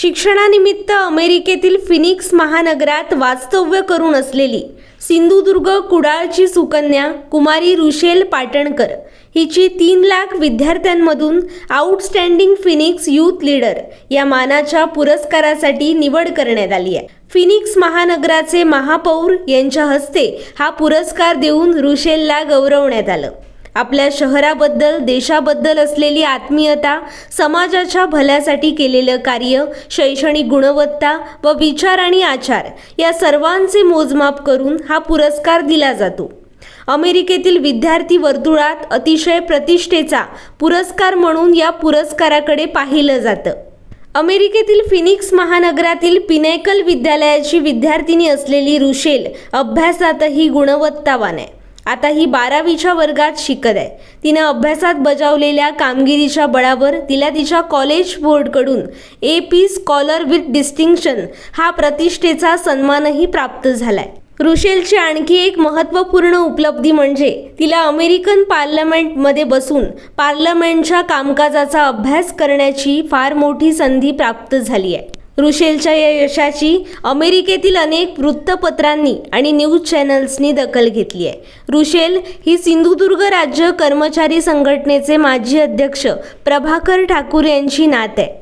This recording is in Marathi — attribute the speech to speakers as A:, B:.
A: शिक्षणानिमित्त अमेरिकेतील फिनिक्स महानगरात वास्तव्य करून असलेली सिंधुदुर्ग कुडाळची सुकन्या कुमारी रुशेल पाटणकर हिची तीन लाख विद्यार्थ्यांमधून आउटस्टँडिंग फिनिक्स यूथ लीडर या मानाच्या पुरस्कारासाठी निवड करण्यात आली आहे. फिनिक्स महानगराचे महापौर यांच्या हस्ते हा पुरस्कार देऊन रुशेलला गौरवण्यात आलं. आपल्या शहराबद्दल देशाबद्दल असलेली आत्मीयता समाजाच्या भल्यासाठी केलेलं कार्य शैक्षणिक गुणवत्ता व विचार आणि आचार या सर्वांचे मोजमाप करून हा पुरस्कार दिला जातो. अमेरिकेतील विद्यार्थी वर्तुळात अतिशय प्रतिष्ठेचा पुरस्कार म्हणून या पुरस्काराकडे पाहिलं जातं. अमेरिकेतील फिनिक्स महानगरातील पिनेकल विद्यालयाची विद्यार्थिनी असलेली रुशेल अभ्यासातही गुणवत्तावान आहे. आता ही बारावीच्या वर्गात शिकत आहे. तिनं अभ्यासात बजावलेल्या कामगिरीच्या बळावर तिला तिच्या college बोर्डकडून A P scholar with distinction हा प्रतिष्ठेचा सन्मानही प्राप्त झालाय. रुशेलची आणखी एक महत्त्वपूर्ण उपलब्धी म्हणजे तिला अमेरिकन पार्लमेंटमध्ये बसून पार्लमेंटच्या कामकाजाचा अभ्यास करण्याची फार मोठी संधी प्राप्त झाली आहे. रुशेलच्या या यशाची अमेरिकेतील अनेक वृत्तपत्रांनी आणि न्यूज चॅनल्सनी दखल घेतली आहे. रुशेल ही सिंधुदुर्ग राज्य कर्मचारी संघटनेचे माजी अध्यक्ष प्रभाकर ठाकूर यांची नात आहे.